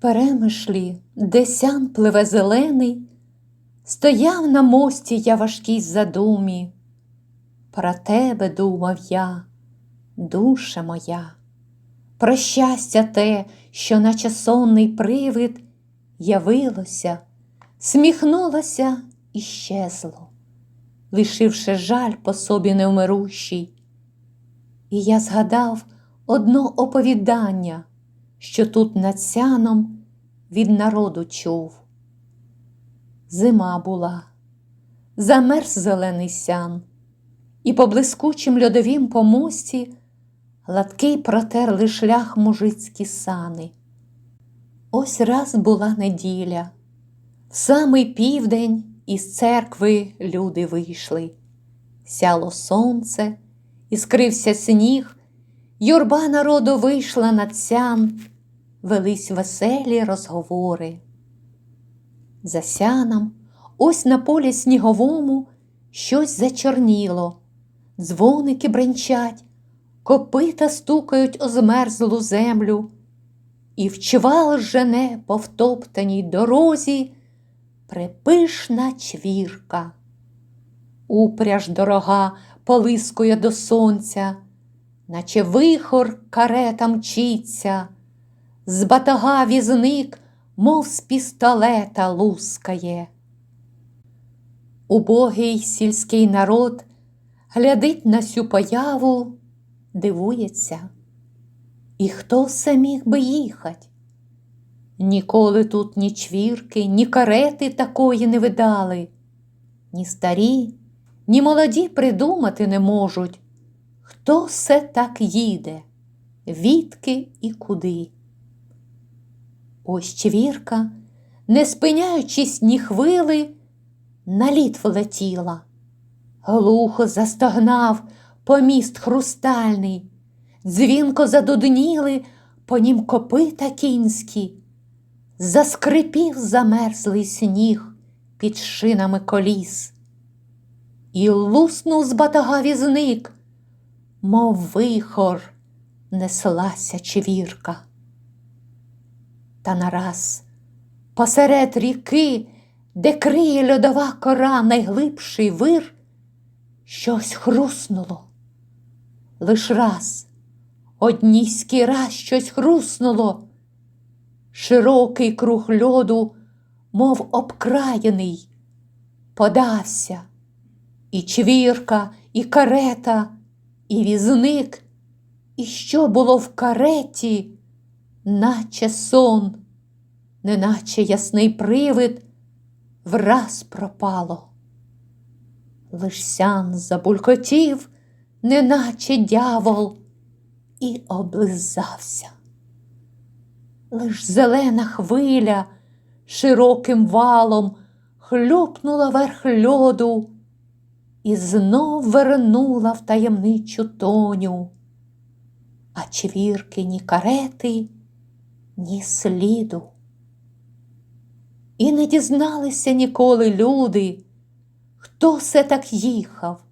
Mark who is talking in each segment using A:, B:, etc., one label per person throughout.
A: перемишлі, де сян пливе зелений, стояв на мості я важкій задумі. Про тебе думав я, душе моя, про щастя те, що, наче сонний привид, явилося, сміхнулося і щезло, лишивши жаль по собі невмирущий. І я згадав одно оповідання, що тут над сяном від народу чув. Зима була, замерз зелений сян, і по блискучим льодовім помості гладкий протерли шлях мужицькі сани. Ось раз була неділя, в самий південь із церкви люди вийшли. Сяло сонце, і скрився сніг, юрба народу вийшла над сян, велись веселі розговори. За сяном, ось на полі сніговому щось зачорніло, дзвоники бренчать, копита стукають о змерзлу землю, і в чвал жене по втоптаній дорозі припишна чвірка. Упряж дорога полискує до сонця, наче вихор карета мчиться, з батага візник, мов з пістолета лускає. Убогий сільський народ глядить на сю появу, дивується. І хто все міг би їхать? Ніколи тут ні чвірки, ні карети такої не видали, ні старі, ні молоді придумати не можуть, хто все так їде, відки і куди. Ось чвірка, не спиняючись ні хвили, на лід влетіла, глухо застогнав поміст хрустальний, дзвінко задудніли по нім копита кінські, заскрипів замерзлий сніг під шинами коліс, і луснув з батага візник, мов вихор неслася чвірка. Та нараз посеред ріки, де криє льодова кора найглибший вир, щось хруснуло. Лиш раз, одніський раз щось хруснуло, широкий круг льоду, мов обкраєний, подався, і чвірка, і карета, і візник, і що було в кареті, наче сон, неначе ясний привид, враз пропало. Лиш сян забулькотів, неначе дявол, і облизався. Лиш зелена хвиля широким валом хлюпнула верх льоду і знов вернула в таємничу тоню, а чвірки ні карети, ні сліду. І не дізналися ніколи люди, хто все так їхав,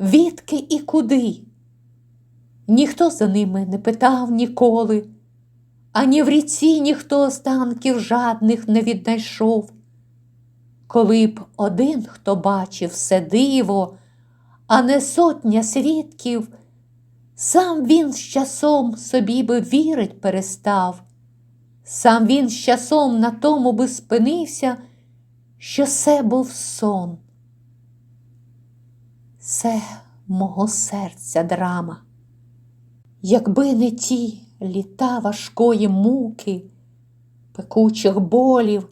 A: відки і куди. Ніхто за ними не питав ніколи, ані в ріці ніхто останків жадних не віднайшов. Коли б один, хто бачив все диво, а не сотня свідків, сам він з часом собі би вірить перестав, сам він з часом на тому би спинився, що це був сон. Це мого серця драма. Якби не ті літа важкої муки, пекучих болів,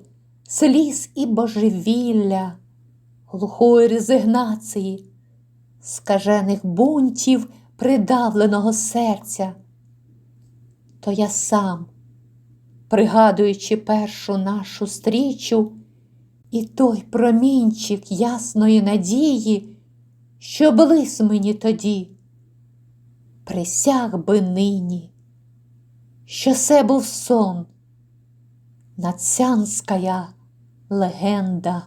A: сліз і божевілля, глухої резигнації, скажених бунтів придавленого серця, то я сам, пригадуючи першу нашу стрічу, і той промінчик ясної надії, що блис мені тоді, присяг би нині, що це був сон, нацянська легенда.